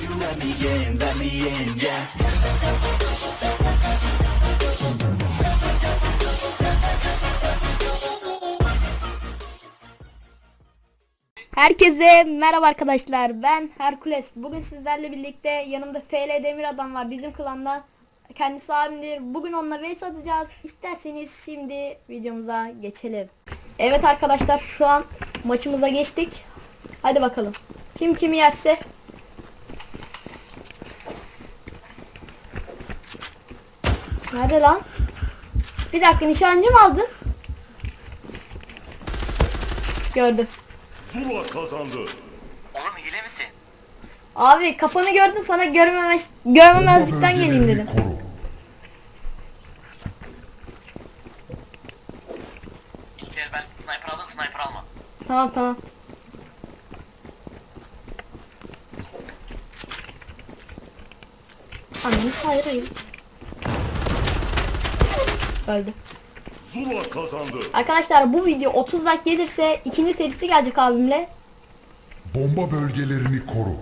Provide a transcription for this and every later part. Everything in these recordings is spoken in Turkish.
you let me in, let me in, yeah. Herkese merhaba arkadaşlar. Ben Herkules. Bugün sizlerle birlikte yanımda FL Demir Adam var. Bizim klandan. Kendisi abimdir. Bugün onunla vs atacağız. İsterseniz şimdi videomuza geçelim. Evet arkadaşlar şu an maçımıza geçtik. Hadi bakalım. Kim kimi yerse. Nerede lan? Bir dakika nişancı mı aldın? Gördüm. Zula kazandı. Oğlum hile misin? Abi kafanı gördüm sana görmemez görmemezlikten geleyim dedim. Koru. İlk el ben sniper aldım sniper alma. Tamam tamam. Annemiz hayır hayır. Öldü. Zula kazandı. Arkadaşlar bu video 30 like gelirse ikinci serisi gelecek abimle. Bomba bölgelerini koru.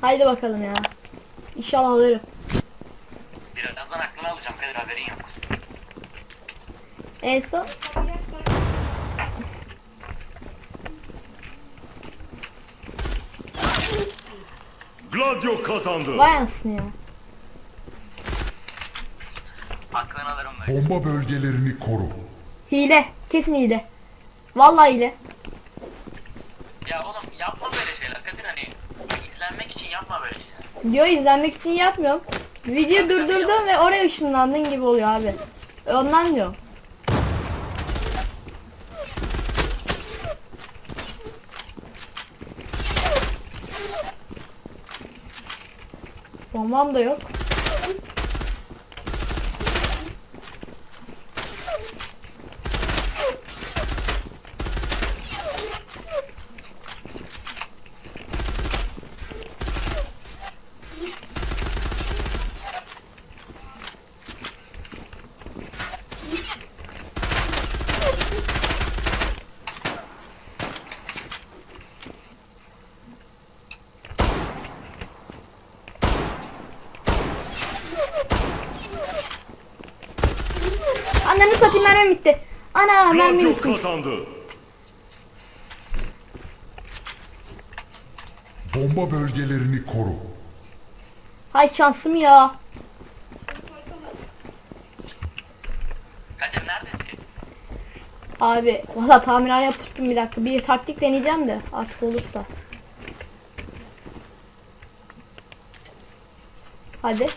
Haydi bakalım ya. İnşallah alırım. Birazdan aklını alacağım Kadir haberin yok. En son Gladio kazandı. vay anasını ya. Aklını alırım böyle. Bomba bölgelerini koru. Hile. Kesin hile. Vallahi hile. Ya oğlum yapma böyle şeyler Kadir hani izlenmek için yapma böyle şeyler. Video izlenmek için yapmıyorum. Video durdurdum ve oraya ışınlandın gibi oluyor abi. Ondan diyorum. Bombam da yok. Satayım mermim bitti. Ana mermim bitmiş. kazandı. Bomba bölgelerini koru. Hay şansım ya. Kadir neredesin? Abi valla tamirhane yapıştım bir dakika. Bir taktik deneyeceğim de artık olursa. Hadi.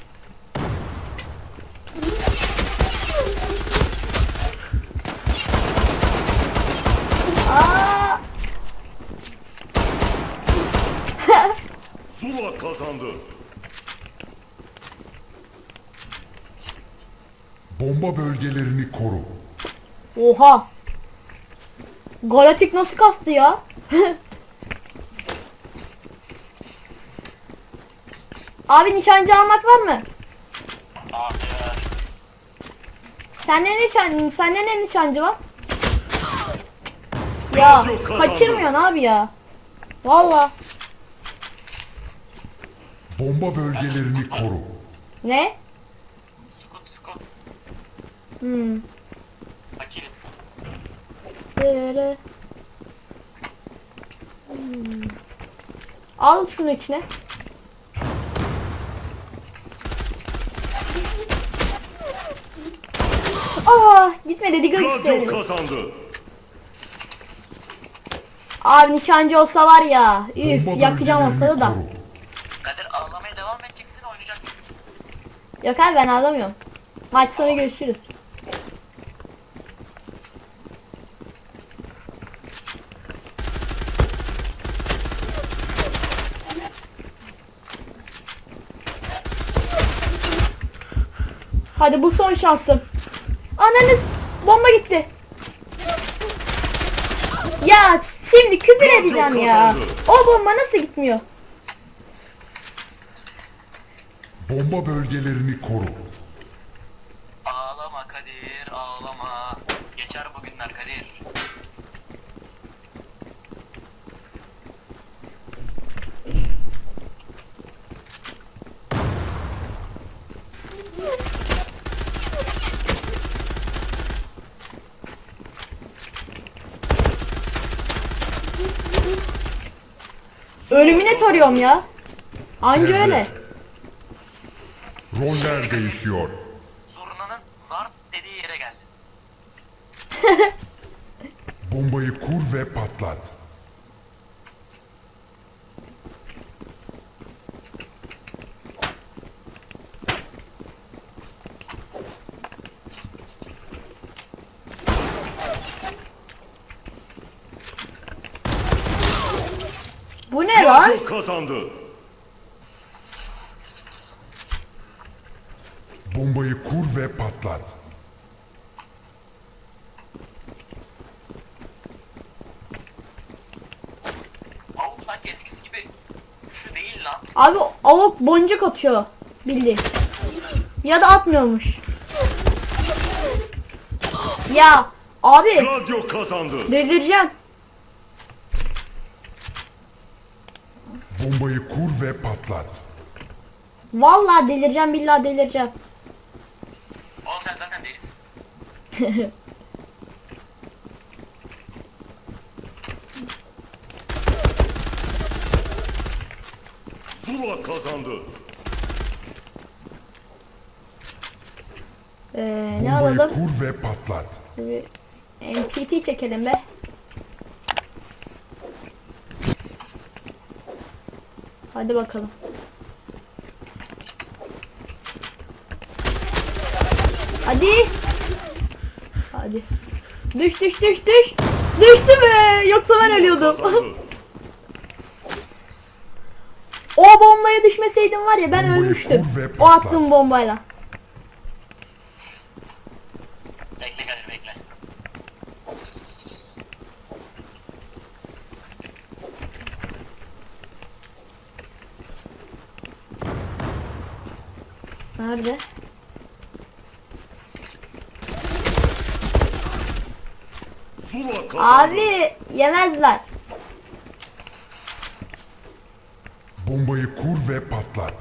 Aa! Zula kazandı. Bomba bölgelerini koru. Oha. Galatik nasıl kastı ya? Abi nişancı almak var mı? Abi Sende ne nişan sende ne nişancı var? Ya kaçırmıyorsun abi ya. Valla. Bomba bölgelerini koru. Ne? skut skut. Hmm. Fakiriz. Dırırı. Hmm. Al şunu içine. Aa gitme dedi Gladio istedim. kazandı. Abi nişancı olsa var ya. Üf Bomba yakacağım bölgelerini ortalığı da. koru. Yok abi ben ağlamıyorum. Maç sonu görüşürüz. Hadi bu son şansım. Ananız bomba gitti. Ya şimdi küfür edeceğim ya. O bomba nasıl gitmiyor? Bomba bölgelerini koru. Ağlama Kadir, ağlama. Geçer bugünler Kadir. Ölümüne tarıyorum ya. Anca öyle. Roller değişiyor. Zurnanın zart dediği yere geldi. Bombayı kur ve patlat. Bu ne lan? Kazandı. Bombayı kur ve patlat. Avuk sanki eskisi gibi güçlü değil lan. Abi avuk boncuk atıyor. Bildiğin. Ya da atmıyormuş. Ya abi Gladio kazandı. delireceğim. Bombayı kur ve patlat. Vallahi delireceğim billahi delireceğim. Oğlum sen zaten delisin. Zula kazandı. Ee, ne Bombayı alalım? kur ve patlat. Bir MPT çekelim be. Hadi bakalım. Hadi. Hadi. Düş düş düş düş. Düştü be. Yoksa ben ölüyordum. o bombaya düşmeseydim var ya ben ölmüştüm. O attığım bombayla. Bekle Kadir bekle. Nerede? Zula kazandı. Abi yemezler. Bombayı kur ve patlat.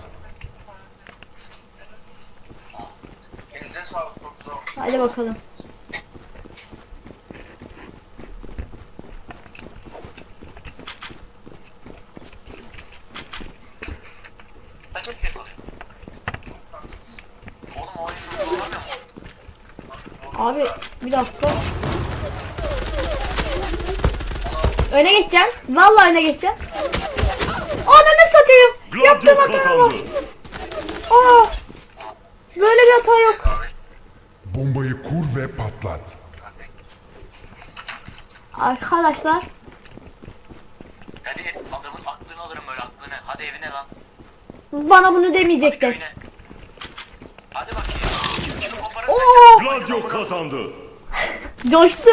Elinize sağlık. Hadi bakalım. Kez. Oğlum o mu? Abi bir dakika. Öne geçeceğim. Vallahi öne geçeceğim. Ananı satayım. Yaptığım hataya bak. Aa. Böyle bir hata yok. Bombayı kur ve patlat. Arkadaşlar. Kadir adamın aklını alırım böyle aklını. Hadi evine lan. Bana bunu Hadi demeyecekti. Hadi bakayım. Kimi Oo. Gladio kazandı. Coştu.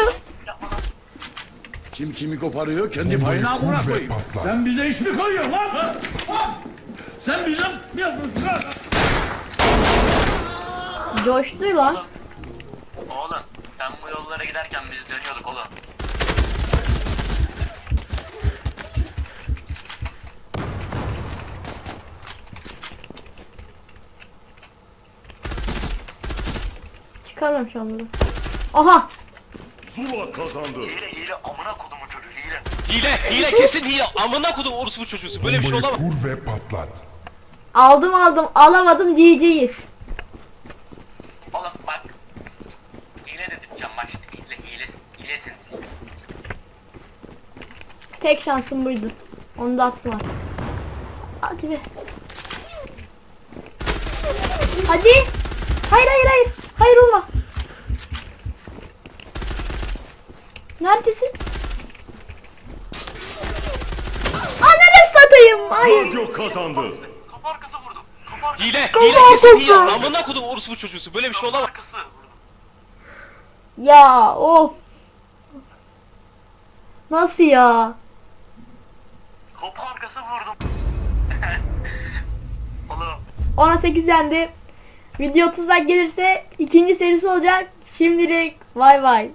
Kim kimi koparıyor kendi Bombayı payına amına kur ve koyayım. patlat. Sen bize iş mi koyuyorsun lan? Ha? Ha? Sen bize mi yapıyorsun lan? Coştu lan. Oğlum sen bu yollara giderken biz dönüyorduk oğlum. Çıkamıyorum şu an bunu. Aha. Zula kazandı. Hile hile amına çocuğu hile. Hile, hile kesin hile. Amına kodum orospu çocuğusu. Böyle bir şey olamaz. kur ve patlat. Aldım aldım. Alamadım. GG'yiz. Oğlum bak. Hile dedirteceğim bak şimdi izle hilesin. Hilesin diyeceksin. Tek şansım buydu. Onu da attım artık. Hadi be. Hadi. Hayır hayır hayır. Hayır olma. Neredesin? Ananı satayım. Hayır. Gladio kazandı. Kapı arkası vurdum. Kapı arkası. Hile, Kafa hile kesin hile. kafası. Amına kodum orospu çocuğusu. Böyle bir şey Kapı olamaz. arkası. Ya of. Nasıl ya? Kapı arkası vurdum. Oğlum. 10'a 8 yendi. Video 30 like gelirse ikinci serisi olacak. Şimdilik bay bay.